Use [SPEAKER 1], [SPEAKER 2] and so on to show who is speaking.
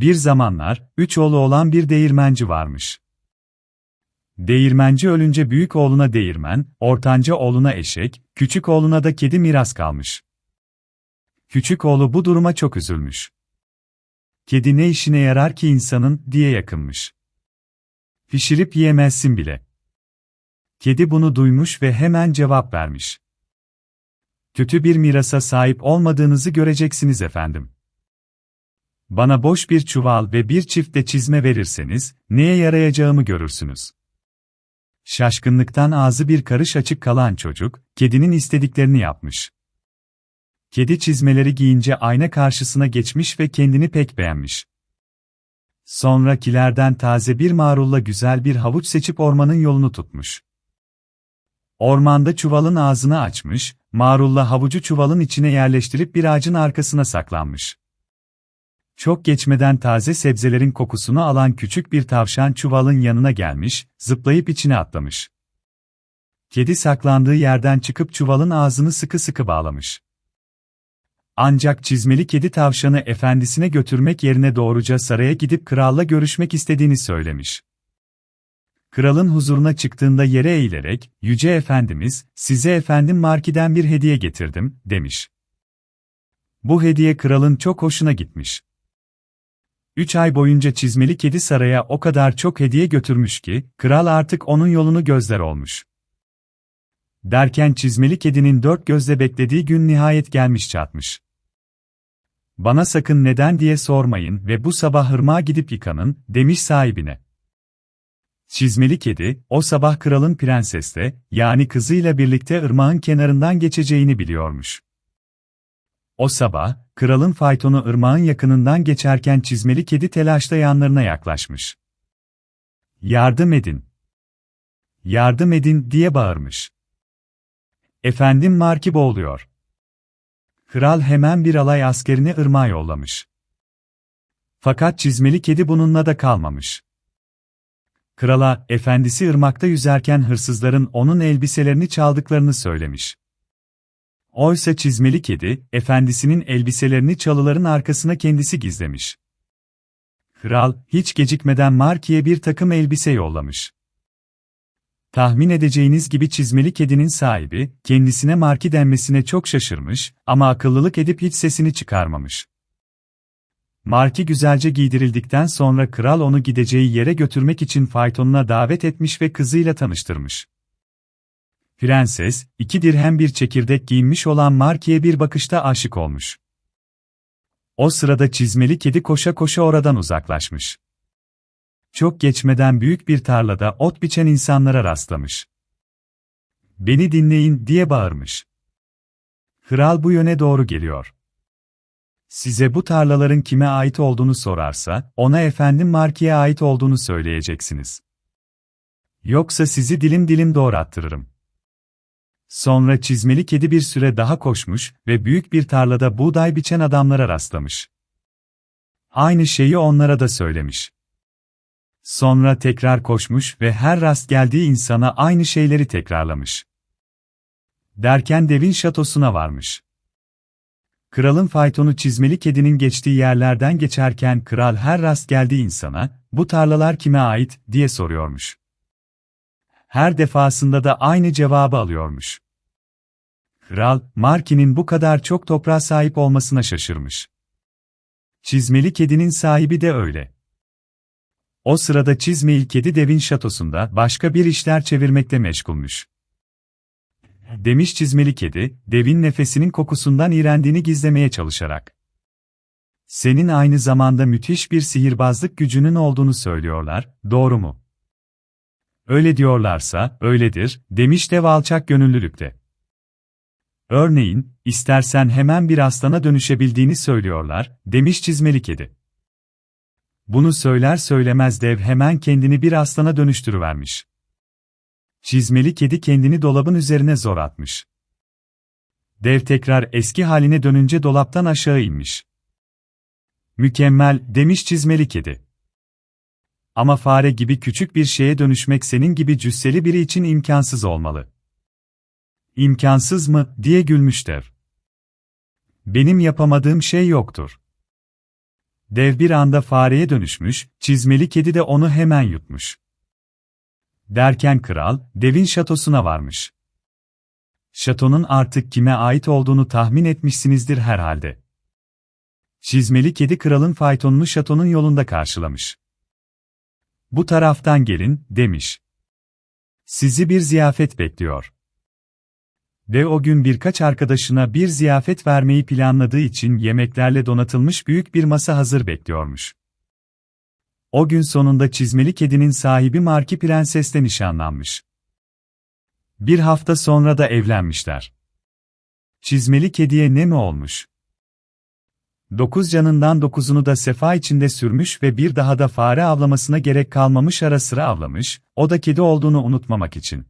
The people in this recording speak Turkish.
[SPEAKER 1] Bir zamanlar, üç oğlu olan bir değirmenci varmış. Değirmenci ölünce büyük oğluna değirmen, ortanca oğluna eşek, küçük oğluna da kedi miras kalmış. Küçük oğlu bu duruma çok üzülmüş. Kedi ne işine yarar ki insanın, diye yakınmış. Pişirip yiyemezsin bile. Kedi bunu duymuş ve hemen cevap vermiş. Kötü bir mirasa sahip olmadığınızı göreceksiniz efendim. Bana boş bir çuval ve bir çift de çizme verirseniz, neye yarayacağımı görürsünüz. Şaşkınlıktan ağzı bir karış açık kalan çocuk, kedinin istediklerini yapmış. Kedi çizmeleri giyince ayna karşısına geçmiş ve kendini pek beğenmiş. Sonra kilerden taze bir marulla güzel bir havuç seçip ormanın yolunu tutmuş. Ormanda çuvalın ağzını açmış, marulla havucu çuvalın içine yerleştirip bir ağacın arkasına saklanmış. Çok geçmeden taze sebzelerin kokusunu alan küçük bir tavşan çuvalın yanına gelmiş, zıplayıp içine atlamış. Kedi saklandığı yerden çıkıp çuvalın ağzını sıkı sıkı bağlamış. Ancak çizmeli kedi tavşanı efendisine götürmek yerine doğruca saraya gidip kralla görüşmek istediğini söylemiş. Kralın huzuruna çıktığında yere eğilerek, Yüce Efendimiz, size efendim Marki'den bir hediye getirdim, demiş. Bu hediye kralın çok hoşuna gitmiş. Üç ay boyunca çizmeli kedi saraya o kadar çok hediye götürmüş ki, kral artık onun yolunu gözler olmuş. Derken çizmeli kedinin dört gözle beklediği gün nihayet gelmiş çatmış. Bana sakın neden diye sormayın ve bu sabah hırmağa gidip yıkanın, demiş sahibine. Çizmeli kedi, o sabah kralın prensesle, yani kızıyla birlikte ırmağın kenarından geçeceğini biliyormuş. O sabah, kralın faytonu ırmağın yakınından geçerken çizmeli kedi telaşla yanlarına yaklaşmış. Yardım edin! Yardım edin diye bağırmış. Efendim Marki boğuluyor. Kral hemen bir alay askerini ırmağa yollamış. Fakat çizmeli kedi bununla da kalmamış. Krala, efendisi ırmakta yüzerken hırsızların onun elbiselerini çaldıklarını söylemiş. Oysa çizmeli kedi, efendisinin elbiselerini çalıların arkasına kendisi gizlemiş. Kral, hiç gecikmeden Marki'ye bir takım elbise yollamış. Tahmin edeceğiniz gibi çizmeli kedinin sahibi, kendisine Marki denmesine çok şaşırmış ama akıllılık edip hiç sesini çıkarmamış. Marki güzelce giydirildikten sonra kral onu gideceği yere götürmek için faytonuna davet etmiş ve kızıyla tanıştırmış. Prenses, iki dirhem bir çekirdek giyinmiş olan Marki'ye bir bakışta aşık olmuş. O sırada çizmeli kedi koşa koşa oradan uzaklaşmış. Çok geçmeden büyük bir tarlada ot biçen insanlara rastlamış. Beni dinleyin diye bağırmış. Kral bu yöne doğru geliyor. Size bu tarlaların kime ait olduğunu sorarsa, ona efendim Marki'ye ait olduğunu söyleyeceksiniz. Yoksa sizi dilim dilim doğrattırırım. Sonra çizmeli kedi bir süre daha koşmuş ve büyük bir tarlada buğday biçen adamlara rastlamış. Aynı şeyi onlara da söylemiş. Sonra tekrar koşmuş ve her rast geldiği insana aynı şeyleri tekrarlamış. Derken devin şatosuna varmış. Kralın faytonu çizmeli kedinin geçtiği yerlerden geçerken kral her rast geldiği insana, bu tarlalar kime ait, diye soruyormuş. Her defasında da aynı cevabı alıyormuş. Kral, Marki'nin bu kadar çok toprağa sahip olmasına şaşırmış. Çizmeli kedinin sahibi de öyle. O sırada Çizmeli kedi devin şatosunda başka bir işler çevirmekle meşgulmüş. Demiş çizmeli kedi, devin nefesinin kokusundan iğrendiğini gizlemeye çalışarak. Senin aynı zamanda müthiş bir sihirbazlık gücünün olduğunu söylüyorlar, doğru mu? Öyle diyorlarsa, öyledir, demiş dev alçak gönüllülükte. Örneğin, istersen hemen bir aslana dönüşebildiğini söylüyorlar, demiş çizmeli kedi. Bunu söyler söylemez dev hemen kendini bir aslana dönüştürüvermiş. Çizmeli kedi kendini dolabın üzerine zor atmış. Dev tekrar eski haline dönünce dolaptan aşağı inmiş. Mükemmel, demiş çizmeli kedi. Ama fare gibi küçük bir şeye dönüşmek senin gibi cüsseli biri için imkansız olmalı. İmkansız mı, diye gülmüş dev. Benim yapamadığım şey yoktur. Dev bir anda fareye dönüşmüş, çizmeli kedi de onu hemen yutmuş. Derken kral, devin şatosuna varmış. Şatonun artık kime ait olduğunu tahmin etmişsinizdir herhalde. Çizmeli kedi kralın faytonunu şatonun yolunda karşılamış. Bu taraftan gelin, demiş. Sizi bir ziyafet bekliyor. Ve o gün birkaç arkadaşına bir ziyafet vermeyi planladığı için yemeklerle donatılmış büyük bir masa hazır bekliyormuş. O gün sonunda çizmeli kedinin sahibi Marki Prenses'le nişanlanmış. Bir hafta sonra da evlenmişler. Çizmeli kediye ne mi olmuş? Dokuz canından dokuzunu da sefa içinde sürmüş ve bir daha da fare avlamasına gerek kalmamış ara sıra avlamış, o da kedi olduğunu unutmamak için.